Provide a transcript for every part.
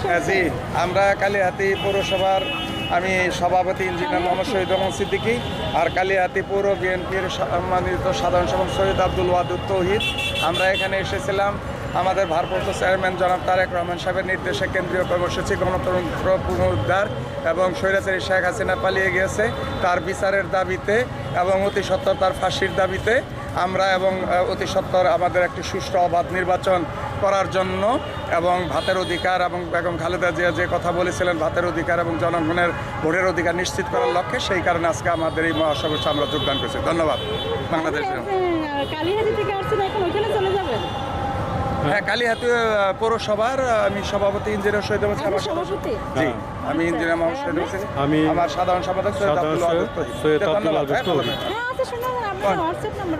জি, আমরা কালিহাতি পৌরসভার আমি সভাপতি ইঞ্জিনিয়ার মোহাম্মদ শহীদ রহমান সিদ্দিকী আর কালিহাতি পৌর বিএনপির সম্মানিত সাধারণ সম্পাদক সৈয়দ আব্দুল ওয়াদুদ তৌহিদ। আমরা এখানে এসেছিলাম আমাদের ভারপ্রাপ্ত চেয়ারম্যান জনাব তারেক রহমান সাহেবের নির্দেশে কেন্দ্রীয় কর্মসূচি গণতন্ত্র পুনরুদ্ধার এবং স্বৈরাচারী শেখ হাসিনা পালিয়ে গিয়েছে। তার বিচারের দাবিতে এবং অতি সত্বর তার ফাঁসির দাবিতে আমরা এবং অতি সত্তর আমাদের একটি সুষ্ঠু অবাধ নির্বাচন করার জন্য এবং ভাতের অধিকার এবং বেগম খালেদা জিয়া যে কথা বলেছিলেন ভাতের অধিকার এবং জনগণের ভোটের অধিকার নিশ্চিত করার লক্ষ্যে সেই কারণে আজকে আমাদের এই মহাসভা আমরা যোগদান করেছি। ধন্যবাদ। বাংলাদেশের কালীহাতি থেকে আসছেন এখন ওইখানে চলে যাবেন হ্যাঁ কালীহাতি পৌরসভার আমি সভাপতি ইঞ্জিনিয়ার শহীদ আহমদ আপনি সভাপতি? জি আমি ইঞ্জিনিয়ার মোহাম্মদ শহীদ হোসেন। আমি আমার সাধারণ সম্পাদক সৈয়দ আব্দুল সৈয়দ- আব্দুল ধন্যবাদ, হ্যাঁ, আচ্ছা শোনাবো আপনার হোয়াটসঅ্যাপ নাম্বার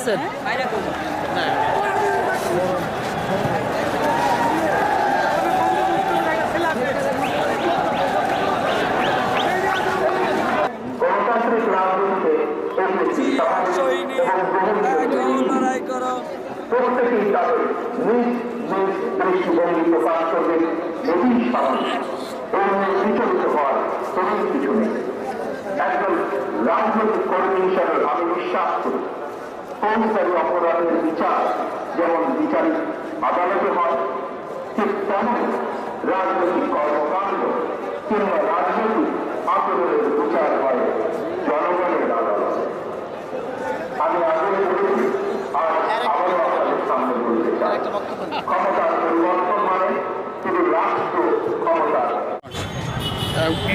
আছেন প্রত্যেকেই তাদের নিজ নিজ দৃষ্টিভঙ্গি প্রকাশ করবেন এটি স্বাভাবিক বিচলিত হওয়ার কোনো কিছু নেই একজন রাজনৈতিক কর্মী হিসাবে আমি বিশ্বাস করি ফৌজদারি অপরাধের বিচার যেমন বিচারিক আদালতে হয়, ঠিক তেমন রাজনৈতিক কর্মকাণ্ড কিংবা রাজনৈতিক আন্দোলনের বিচার হয় জনগণের আদালতে। আমি আগে বলেছি আর আবারও সামনে বলতে ক্ষমতার পরিবর্তন মানে শুধু রাষ্ট্র ক্ষমতার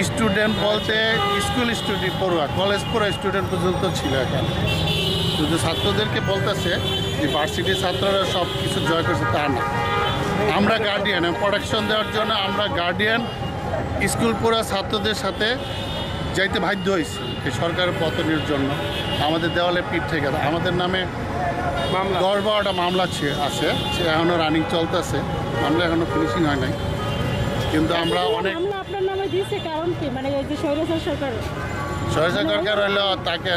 স্টুডেন্ট বলতে স্কুল স্টুডেন্ট পড়ুয়া কলেজ পড়া স্টুডেন্ট পর্যন্ত ছিল এখানে। শুধু ছাত্রদেরকে বলতেছে যে ভার্সিটির ছাত্ররা সব কিছু জয় করছে তা না। আমরা গার্ডিয়ান প্রোটেকশন দেওয়ার জন্য আমরা গার্ডিয়ান স্কুল পড়া ছাত্রদের সাথে যাইতে বাধ্য হয়েছি এই সরকারের পতনের জন্য। আমাদের দেওয়ালে পিঠ থেকে। আমাদের নামে দশ বারোটা মামলা ছে- আছে। সে এখনও রানিং চলতেছে। মামলা এখনও ফিনিশিং হয় নাই। কিন্তু আমরা অনেক আপনার নামে দিয়েছে কারণ কি? মানে এই যে স্বৈরাচার সরকার। সরকার হলো তাকে